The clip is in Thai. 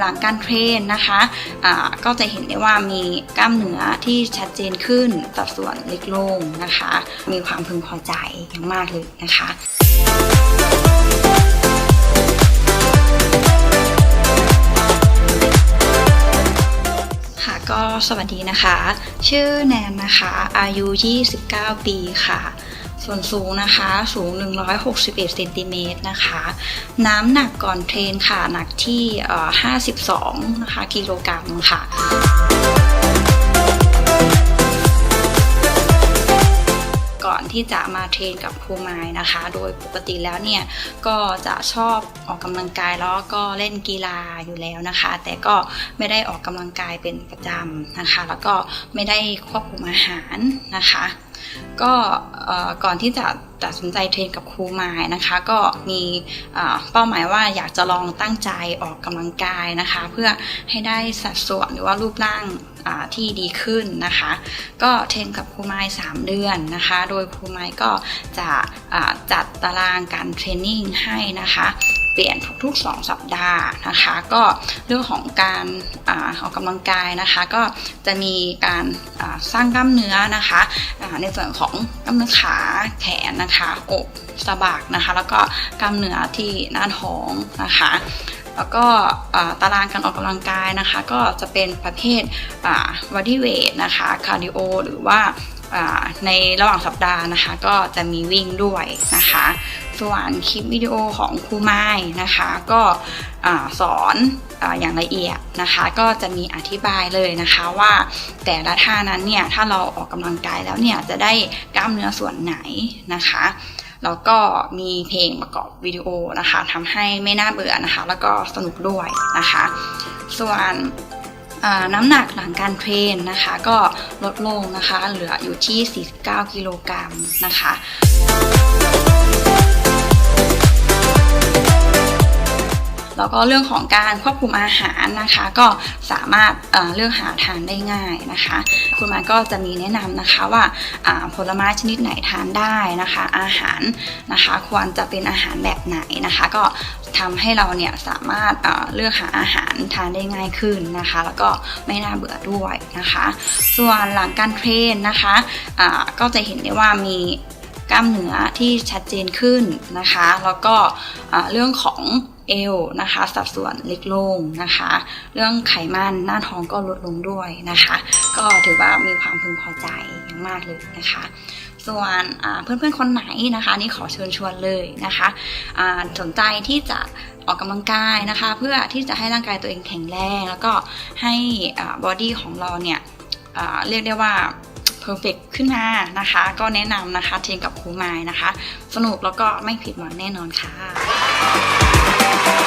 หลังการเทรนนะคะอ่าก็จะเห็นได้ว่ามีกล้ามเนื้อที่ชัดเจนขึ้นสัดส่วนเล็กลงนะคะ มีความพึงพอใจอย่างมากเลยนะคะค่ะก็สวัสดีนะคะ ชื่อแนนนะคะ อายุ 29 ปีค่ะ ส่วนสูงนะคะสูง 161เซนติเมตรนะคะ น้ำหนักก่อนเทรนค่ะ หนักที่ 52 นะคะ กิโลกรัมค่ะก่อนที่จะมาเทรนกับครูไม้นะคะ โดยปกติแล้วเนี่ยก็จะชอบออกกำลังกายแล้วก็เล่นกีฬาอยู่แล้วนะคะ แต่ก็ไม่ได้ออกกำลังกายเป็นประจำนะคะ แล้วก็ไม่ได้ควบคุมอาหารนะคะ ก่อก่อนที่จะตัดสินใจเทรนกับครูไม้นะคะ ก็มีเป้าหมายว่าอยากจะลองตั้งใจออกกำลังกายนะคะ เพื่อให้ได้สัดส่วนหรือว่ารูปร่างที่ดีขึ้นนะคะ ก็เทรนกับครูไม้3เดือนนะคะ โดยครูไม้ก็จะจัดตารางการเทรนนิ่งให้นะคะ เปลี่ยนทุกๆ 2 สัปดาห์นะคะ ก็เรื่องของการอออกกำลังกายนะคะ ก็จะมีการสร้างกล้ามเนื้อนะคะในส่วนของกล้ามเนื้อขาแขนนะคะอกสะบักนะคะ แล้วก็กล้ามเนื้อที่หน้าท้องนะคะแล้วก็ตารางการออกกำลังกายนะคะ ก็จะเป็นประเภทบอดี้เวทนะคะคาร์ดิโอหรือว่าในระหว่างสัปดาห์นะคะ ก็จะมีวิ่งด้วยนะคะ ส่วนคลิปวิดีโอของครูไม้นะคะ ก็สอนอย่างละเอียดนะคะ ก็จะมีอธิบายเลยนะคะว่าแต่ละท่านั้นเนี่ยถ้าเราออกกำลังกายแล้วเนี่ยจะได้กล้ามเนื้อส่วนไหนนะคะแล้วก็มีเพลงประกอบวิดีโอนะคะทำให้ไม่น่าเบื่อนะคะ แล้วก็สนุกด้วยนะคะ ส่วน น้ำหนักหลังการเทรนนะคะ ก็ลดลงนะคะ เหลืออยู่ที่ 49 กิโลกรัมนะคะ แล้วก็เรื่องของการควบคุมอาหารนะคะ ก็สามารถเอ่อเลือกหาทานได้ง่ายนะคะ คุณมาก็จะมีแนะนำนะคะว่าาผลไม้ชนิดไหนทานได้นะคะ อาหารนะคะ ควรจะเป็นอาหารแบบไหนนะคะ ก็ทำให้เราเนี่ยสามารถเอ่อเลือกหาอาหารทานได้ง่ายขึ้นนะคะ แล้วก็ไม่น่าเบื่อด้วยนะคะ ส่วนหลังการเทรนนะคะก็จะเห็นได้ว่ามีกล้ามเนื้อที่ชัดเจนขึ้นนะคะ แล้วก็เรื่องของ เอวนะคะ สัดส่วนเล็กลงนะคะ เรื่องไขมันหน้าท้องก็ลดลงด้วยนะคะ ก็ถือว่ามีความพึงพอใจอย่างมากเลยนะคะ ส่วนอ่าเพื่อนๆคนไหนนะคะ นี่ขอเชิญชวนเลยนะคะสนใจที่จะออกกำลังกายนะคะ เพื่อที่จะให้ร่างกายตัวเองแข็งแรง แล้วก็ให้บอดี้ของเราเนี่ยเรียกได้ว่าเพอร์เฟกขึ้นมานะคะ ก็แนะนำนะคะเทรนกับครูไม้นะคะ สนุกแล้วก็ไม่ผิดหวังแน่นอนค่ะ Bye.